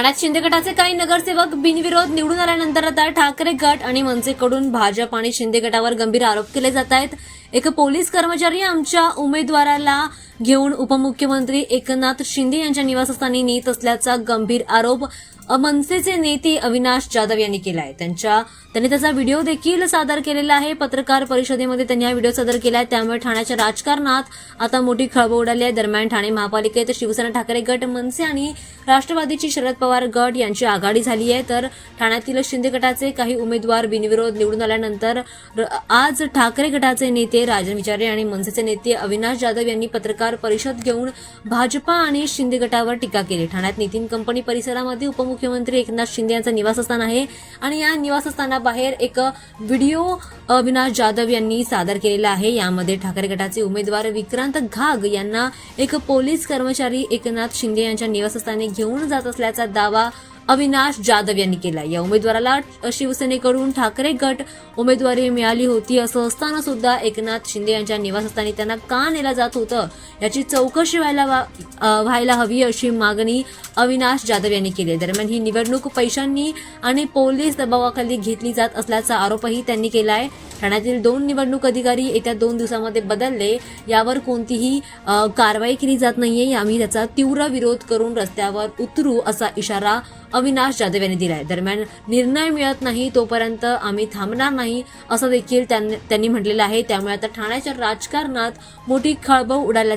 ठाण्यात शिंदे गटाचे काही नगरसेवक बिनविरोध निवडून आल्यानंतर आता ठाकरे गट आणि मनसेकडून भाजप आणि शिंदे गटावर गंभीर आरोप केले जात आहेत. एक पोलीस कर्मचारी आमच्या उमेदवाराला घेऊन उपमुख्यमंत्री एकनाथ शिंदे यांच्या निवासस्थानी नेत असल्याचा गंभीर आरोप मनसेचे नेते अविनाश जाधव यांनी केला आहे. त्यांच्या त्यांनी त्याचा व्हिडिओ देखील सादर केलेला आहे. पत्रकार परिषदेमध्ये त्यांनी हा व्हिडिओ सादर केला आहे. त्यामुळे ठाण्याच्या राजकारणात आता मोठी खळबळ उडाली आहे. दरम्यान ठाणे महापालिकेत शिवसेना ठाकरे गट मनसे आणि राष्ट्रवादीची शरद पवार गट यांची आघाडी झाली आहे. तर ठाण्यातील शिंदे गटाचे काही उमेदवार बिनविरोध निवडून आल्यानंतर र- आज ठाकरे गटाचे नेते राजन विचारे आणि मनसेचे नेते अविनाश जाधव यांनी पत्रकार परिषद घेऊन भाजपा आणि शिंदे गटावर टीका केली. ठाण्यात नितीन कंपनी परिसरामध्ये मुख्यमंत्री एकनाथ शिंदे यांचं निवासस्थान आहे. आणि या निवासस्थानाबाहेर एक व्हिडिओ अविनाश जाधव यांनी सादर केलेला आहे. यामध्ये ठाकरे गटाचे उमेदवार विक्रांत घाग यांना एक पोलीस कर्मचारी एकनाथ शिंदे यांच्या निवासस्थानी घेऊन जात असल्याचा दावा अविनाश जाधव यांनी केला या उमेदवाराला शिवसेनेकडून ठाकरे गट उमेदवारी मिळाली होती असं असताना सुद्धा एकनाथ शिंदे यांच्या निवासस्थानी त्यांना का नेलं जात होतं याची चौकशी व्हायला वा- व्हायला हवी अशी मागणी अविनाश जाधव यांनी केली आहे. दरम्यान ही निवडणूक पैशांनी आणि पोलीस दबावाखाली घेतली जात असल्याचा आरोपही त्यांनी केला आहे ठाण्यातील दोन निवडणूक अधिकारी येत्या दोन दिवसामध्ये बदलले. यावर कोणतीही कारवाई केली जात नाहीये. आम्ही त्याचा तीव्र विरोध करून रस्त्यावर उतरू असा इशारा अविनाश जाधव यांनी दिलाय. दरम्यान निर्णय मिळत नाही तोपर्यंत आम्ही थांबणार नाही असं देखील त्यांनी म्हटलेलं आहे. त्यामुळे आता ठाण्याच्या राजकारणात मोठी खळबळ उडाल्या